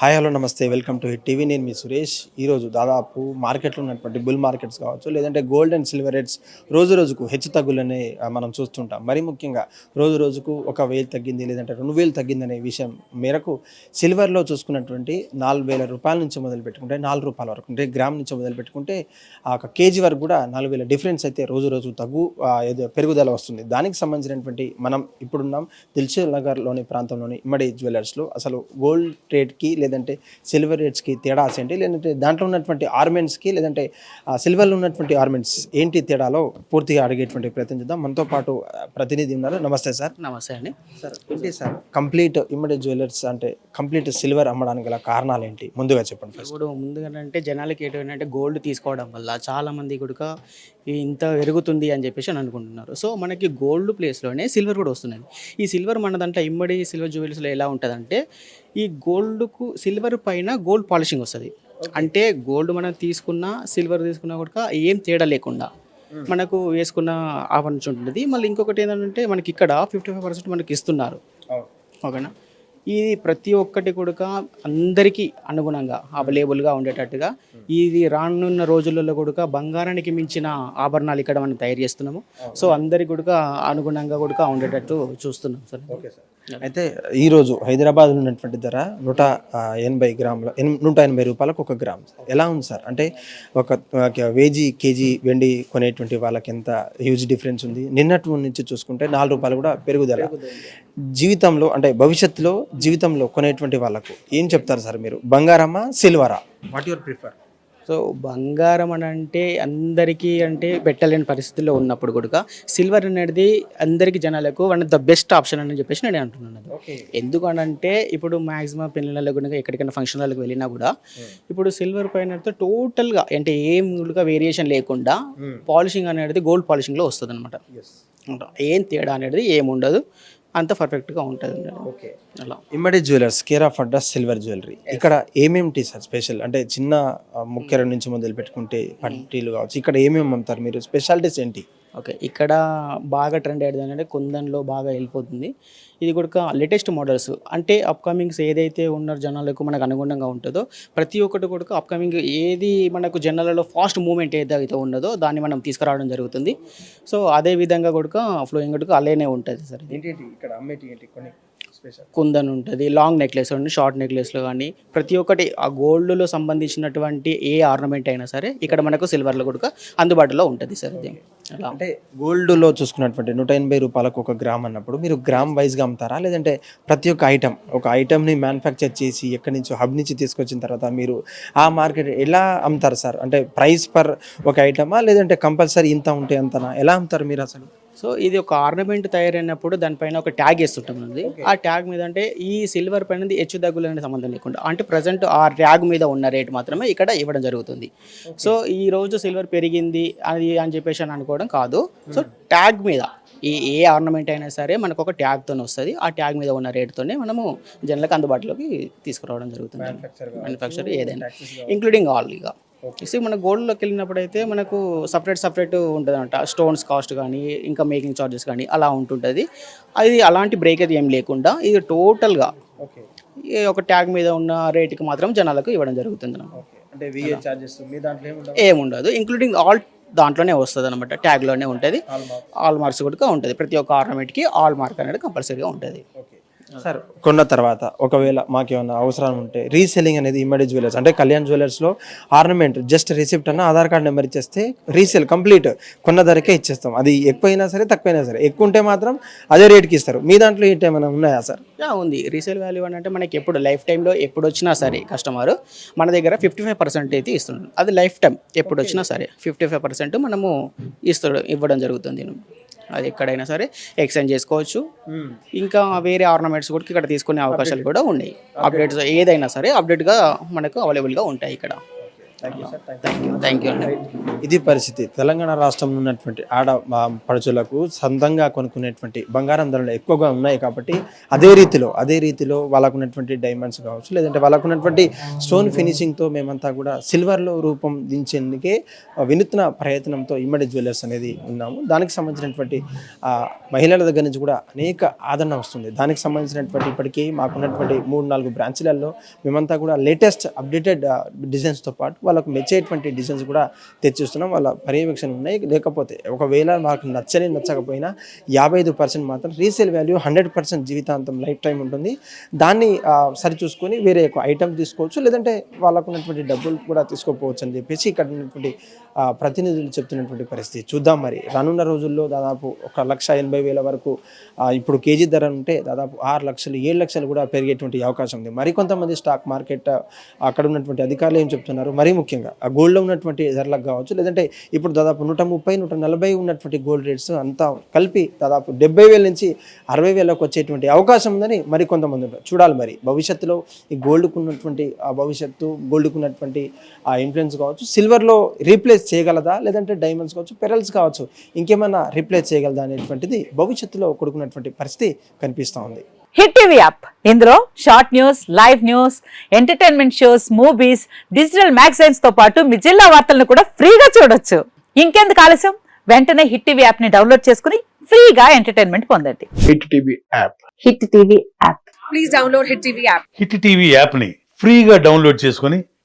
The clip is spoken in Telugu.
హాయ్ హలో నమస్తే. Welcome to hit TV. నేను మీ సురేష్. ఈరోజు దాదాపు మార్కెట్లో ఉన్నటువంటి బుల్ మార్కెట్స్ కావచ్చు లేదంటే గోల్డ్ అండ్ సిల్వర్ రేట్స్ రోజు రోజుకు హెచ్చు తగ్గులనే మనం చూస్తుంటాం. మరి ముఖ్యంగా రోజు రోజుకు ఒక వేలు తగ్గింది లేదంటే రెండు వేలు తగ్గిందనే విషయం మేరకు సిల్వర్లో చూసుకున్నటువంటి నాలుగు వేల రూపాయల నుంచి మొదలు పెట్టుకుంటే నాలుగు రూపాయల వరకు అంటే గ్రామ్ నుంచి మొదలు పెట్టుకుంటే ఆ ఒక కేజీ వరకు కూడా నాలుగు వేల డిఫరెన్స్ అయితే రోజు రోజు తగ్గు ఏదో పెరుగుదల వస్తుంది. దానికి సంబంధించినటువంటి మనం ఇప్పుడున్నాం దిల్షుక్ నగర్లోని ప్రాంతంలోని ఇమ్మడి జ్యువెలర్స్లో అసలు గోల్డ్ రేట్కి లేదంటే సిల్వర్ రేట్స్కి తేడాస్ ఏంటి లేదంటే దాంట్లో ఉన్నటువంటి ఆర్మెంట్స్కి లేదంటే సిల్వర్లో ఉన్నటువంటి ఆర్మెంట్స్ ఏంటి తేడాలో పూర్తిగా అడిగేటువంటి ప్రయత్నం చేద్దాం. మనతో పాటు ప్రతినిధి ఉన్నారు. నమస్తే సార్. నమస్తే అండి. సార్ ఏంటి సార్? కంప్లీట్ ఇమ్మడి జ్యువెలర్స్ అంటే కంప్లీట్ సిల్వర్ అమ్మడానికి గల కారణాలు ఏంటి? ముందుగా చెప్పండి ఇప్పుడు ముందుగా అంటే జనాలకి ఏంటంటే గోల్డ్ తీసుకోవడం వల్ల చాలా మంది కూడా ఇంత పెరుగుతుంది అని చెప్పేసి అని అనుకుంటున్నారు. సో మనకి గోల్డ్ ప్లేస్లోనే సిల్వర్ కూడా వస్తున్నది ఈ సిల్వర్ మన దాంట్లో ఇమ్మడి సిల్వర్ జ్యువెలర్స్లో ఎలా ఉంటుందంటే ఈ గోల్డ్కు సిల్వర్ పైన గోల్డ్ పాలిషింగ్ వస్తుంది. అంటే గోల్డ్ మనం తీసుకున్న సిల్వర్ తీసుకున్నా కూడా ఏం తేడా లేకుండా మనకు వేసుకున్న ఆభరణ ఉంటుంది మళ్ళీ ఇంకొకటి ఏంటంటే మనకి ఇక్కడ ఫిఫ్టీ ఫైవ్ పర్సెంట్ మనకి ఇస్తున్నారు. ఓకేనా? ఇది ప్రతి ఒక్కటి కూడా అందరికీ అనుగుణంగా అవైలబుల్గా ఉండేటట్టుగా ఇది రానున్న రోజులలో కూడా బంగారానికి మించిన ఆభరణాలు ఇక్కడ మనం తయారు చేస్తున్నాము. సో అందరికి కూడా అనుగుణంగా కూడా ఉండేటట్టు చూస్తున్నాం. Sir okay sir. అయితే ఈరోజు హైదరాబాద్లో ఉన్నటువంటి ధర నూట ఎనభై గ్రాముల ఎన్- నూట ఎనభై రూపాయలకు ఒక గ్రామ్. ఎలా ఉంది సార్? అంటే ఒక ఒక వేజీ కేజీ వెండి కొనేటువంటి వాళ్ళకి ఎంత హ్యూజ్ డిఫరెన్స్ ఉంది? నిన్నటి నుంచి చూసుకుంటే నాలుగు రూపాయలు కూడా పెరుగుదల. జీవితంలో అంటే భవిష్యత్తులో జీవితంలో కొనేటువంటి వాళ్ళకు ఏం చెప్తారు సార్ మీరు? బంగారమా సిల్వరా? వాట్ యువర్ ప్రిఫర్ సో బంగారం అని అంటే అందరికీ అంటే పెట్టలేని పరిస్థితుల్లో ఉన్నప్పుడు కూడా సిల్వర్ అనేది అందరికీ జనాలకు one of the best option అని చెప్పేసి నేను అంటున్నాను. అది. ఓకే. ఎందుకు అని అంటే ఇప్పుడు మాక్సిమం పెళ్ళిళ్ళలో కూడా ఎక్కడికైనా ఫంక్షన్లకు వెళ్ళినా కూడా ఇప్పుడు సిల్వర్ పైన టోటల్గా అంటే ఏం కూడా వేరియేషన్ లేకుండా పాలిషింగ్ అనేది గోల్డ్ పాలిషింగ్లో వస్తుంది అనమాట ఏం తేడా అనేది ఏముండదు అంత పర్ఫెక్ట్గా ఉంటుంది ఓకే. అలా. Immadi jewellers care of address silver jewellery. ఇక్కడ ఏమేమిటి సార్ స్పెషల్? అంటే చిన్న ముక్కెర నుంచి మొదలు పెట్టుకుంటే పట్టీలు కావచ్చు. ఇక్కడ ఏమేమి అమ్ముతారు మీరు? స్పెషాలిటీస్ ఏంటి? ఓకే ఇక్కడ బాగా ట్రెండ్ అయ్యేది అంటే కుందన్లో బాగా వెళ్ళిపోతుంది. ఇది కూడా లేటెస్ట్ మోడల్స్ అంటే అప్కమింగ్స్ ఏదైతే ఉన్న జనాలకు మనకు అనుగుణంగా ఉంటుందో ప్రతి ఒక్కటి కూడా అప్కమింగ్ ఏది మనకు జనాలలో ఫాస్ట్ మూమెంట్ ఏదైతే ఉన్నదో దాన్ని మనం తీసుకురావడం జరుగుతుంది. సో అదే విధంగా కూడా ఫ్లోయింగ్ కూడా అలానే ఉంటుంది సార్ ఏంటి ఇక్కడ అమ్మేటి ఏంటి? కొన్ని స్పెషల్ కుందన్ ఉంటుంది లాంగ్ నెక్లెస్ ఉంటుంది షార్ట్ నెక్లెస్లు కానీ ప్రతి ఒక్కటి ఆ గోల్డ్లో సంబంధించినటువంటి ఏ ఆర్నమెంట్ అయినా సరే ఇక్కడ మనకు సిల్వర్లో కూడా అందుబాటులో ఉంటుంది సార్ ఇది. అంటే గోల్డ్లో చూసుకున్నటువంటి నూట ఎనభై రూపాయలకు ఒక గ్రామ్ అన్నప్పుడు మీరు గ్రామ్ వైజ్గా అమ్ముతారా? లేదంటే ప్రతి ఒక్క ఐటమ్ ఒక ఐటమ్ని మ్యానుఫ్యాక్చర్ చేసి ఎక్కడి నుంచో హబ్ నుంచి తీసుకొచ్చిన తర్వాత మీరు ఆ మార్కెట్ ఎలా అమ్ముతారు సార్? అంటే ప్రైస్ పర్ ఒక ఐటమా? లేదంటే కంపల్సరీ ఇంత ఉంటే అంతనా? ఎలా అమ్ముతారు మీరు అసలు? సో ఇది ఒక ఆర్నమెంట్ తయారైనప్పుడు దానిపైన ఒక ట్యాగ్ వేస్తుంటాం అండి. ఆ ట్యాగ్ మీద అంటే ఈ సిల్వర్ పైన హెచ్చు దగ్గులు అనే సంబంధం లేకుండా అంటే ప్రజెంట్ ఆ ట్యాగ్ మీద ఉన్న రేట్ మాత్రమే ఇక్కడ ఇవ్వడం జరుగుతుంది. సో ఈ రోజు సిల్వర్ పెరిగింది అది అని చెప్పేసి అని అనుకోవడం కాదు. సో ట్యాగ్ మీద ఈ ఏ ఆర్నమెంట్ అయినా సరే మనకు ఒక ట్యాగ్తో వస్తుంది. ఆ ట్యాగ్ మీద ఉన్న రేట్తోనే మనము జనలకు అందుబాటులోకి తీసుకురావడం జరుగుతుంది. మ్యానుఫ్యాక్చర్ ఏదైనా. ఇంక్లూడింగ్ ఆల్ ఇక. సో మన గోల్డ్లోకి వెళ్ళినప్పుడు అయితే మనకు సపరేట్ సపరేట్ ఉంటుంది అంట స్టోన్స్ కాస్ట్ కానీ ఇంకా మేకింగ్ చార్జెస్ కానీ అలా ఉంటుంటుంది. అది అలాంటి బ్రేక్ అయితే ఏం లేకుండా ఇది టోటల్గా ఓకే ఒక ట్యాగ్ మీద ఉన్న రేటుకి మాత్రం జనాలకు ఇవ్వడం జరుగుతుంది అంటే ఏముండవు? ఏముండదు. ఇంక్లూడింగ్ ఆల్ దాంట్లోనే వస్తుంది అనమాట ట్యాగ్లోనే ఉంటుంది. ఆల్ మార్క్స్ కూడా ఉంటుంది. ప్రతి ఒక్క ఆర్నమెంట్కి ఆల్ మార్క్ అనేది కంపల్సరీగా ఉంటుంది. ఓకే సార్ కొన్న తర్వాత ఒకవేళ మాకేమైనా అవసరం ఉంటే రీసెల్లింగ్ అనేది ఇమ్మడి జ్యువెలర్స్ అంటే కళ్యాణ్ జ్యువెలర్స్లో ఆర్నమెంట్ జస్ట్ రిసిప్ట్ అన్న ఆధార్ కార్డ్ నెంబర్ ఇచ్చేస్తే రీసేల్ కంప్లీట్ కొన్న ధరకే ఇచ్చేస్తాం. అది ఎక్కువైనా సరే తక్కువైనా సరే. ఎక్కువ ఉంటే మాత్రం అదే రేట్కి ఇస్తారు. మీ దాంట్లో ఏంటి ఏమైనా ఉన్నాయా సార్? ఉంది. రీసేల్ వాల్యూ అని అంటే మనకి ఎప్పుడు లైఫ్ టైంలో ఎప్పుడు వచ్చినా సరే కస్టమర్ మన దగ్గర ఫిఫ్టీ ఫైవ్ పర్సెంట్ అయితే ఇస్తున్నాడు అది లైఫ్ టైం ఎప్పుడు వచ్చినా సరే. ఫిఫ్టీ ఫైవ్ పర్సెంట్ మనము ఇస్తాడు ఇవ్వడం జరుగుతుంది. అది ఎక్కడైనా సరే ఎక్స్చేంజ్ చేసుకోవచ్చు. ఇంకా వేరే ఆర్నమెంట్స్ కూడా ఇక్కడ తీసుకునే అవకాశాలు కూడా ఉన్నాయి. అప్డేట్స్ ఏదైనా సరే అప్డేట్గా మనకు అవైలబుల్గా ఉంటాయి ఇక్కడ. థ్యాంక్ యూ అండి ఇది పరిస్థితి. తెలంగాణ రాష్ట్రంలో ఉన్నటువంటి ఆడ పడుచులకు సొంతంగా కొనుక్కునేటువంటి బంగారం ధరలు ఎక్కువగా ఉన్నాయి కాబట్టి అదే రీతిలో అదే రీతిలో వాళ్ళకు ఉన్నటువంటి డైమండ్స్ కావచ్చు లేదంటే వాళ్ళకు ఉన్నటువంటి స్టోన్ ఫినిషింగ్తో మేమంతా కూడా సిల్వర్లో రూపం దించేందుకే వినూత్న ప్రయత్నంతో ఇమ్మడి జ్యువెలర్స్ అనేది ఉన్నాము. దానికి సంబంధించినటువంటి ఆ, మహిళల దగ్గర నుంచి కూడా అనేక ఆదరణ వస్తుంది. దానికి సంబంధించినటువంటి ఇప్పటికీ మాకున్నటువంటి మూడు నాలుగు బ్రాంచ్లలో మేమంతా కూడా లేటెస్ట్ అప్డేటెడ్ డిజైన్స్తో పాటు వాళ్ళకు మెచ్చేటువంటి డిజైన్స్ కూడా తెచ్చిస్తున్నాం. వాళ్ళ పర్యవేక్షణ ఉన్నాయి. లేకపోతే ఒకవేళ మాకు నచ్చని నచ్చకపోయినా యాభై ఐదు పర్సెంట్ మాత్రం రీసేల్ వాల్యూ హండ్రెడ్ పర్సెంట్ జీవితాంతం లైఫ్ టైం ఉంటుంది. దాన్ని సరిచూసుకొని వేరే ఒక ఐటమ్ తీసుకోవచ్చు. లేదంటే వాళ్ళకు ఉన్నటువంటి డబ్బులు కూడా తీసుకోపోవచ్చు అని చెప్పేసి ఇక్కడ ఉన్నటువంటి ప్రతినిధులు చెప్తున్నటువంటి పరిస్థితి. చూద్దాం మరి. రానున్న రోజుల్లో దాదాపు ఒక లక్ష ఎనభై వేల వరకు ఇప్పుడు కేజీ ధర ఉంటే దాదాపు ఆరు లక్షలు ఏడు లక్షలు కూడా పెరిగేటువంటి అవకాశం ఉంది. మరికొంతమంది స్టాక్ మార్కెట్ అక్కడ ఉన్నటువంటి అధికారులు ఏం చెప్తున్నారు? మరీ ముఖ్యంగా ఆ గోల్డ్లో ఉన్నటువంటి ధరలకు కావచ్చు లేదంటే ఇప్పుడు దాదాపు నూట ముప్పై నూట నలభై ఉన్నటువంటి గోల్డ్ రేట్స్ అంతా కలిపి దాదాపు డెబ్బై వేల నుంచి అరవై వేలకు వచ్చేటువంటి అవకాశం ఉందని మరి కొంతమంది చూడాలి మరి. భవిష్యత్తులో ఈ గోల్డ్కు ఉన్నటువంటి ఆ భవిష్యత్తు గోల్డ్కు ఉన్నటువంటి ఆ ఇన్ఫ్లుయెన్స్ కావచ్చు సిల్వర్లో రీప్లేస్ చేయగలదా? లేదంటే డైమండ్స్ కావచ్చు పెరల్స్ కావచ్చు ఇంకేమైనా రీప్లేస్ చేయగలదా అనేటువంటిది భవిష్యత్తులో కొడుకున్నటువంటి పరిస్థితి కనిపిస్తూ ఉంది. హిట్ టీవీ యాప్ ఇందులో short news live news entertainment shows movies digital మ్యాగజైన్స్తో పాటు మీ జిల్లా వార్తలను కూడా ఫ్రీగా చూడొచ్చు. ఇంకెందుకు ఆలస్యం? వెంటనే హిట్ టీవీ యాప్ని డౌన్లోడ్ చేసుకుని ఫ్రీగా ఎంటర్టైన్మెంట్ పొందండి. Hit TV app hit TV app please download Hit TV app. Hit TV యాప్ని ఫ్రీగా డౌన్లోడ్ చేసుకొని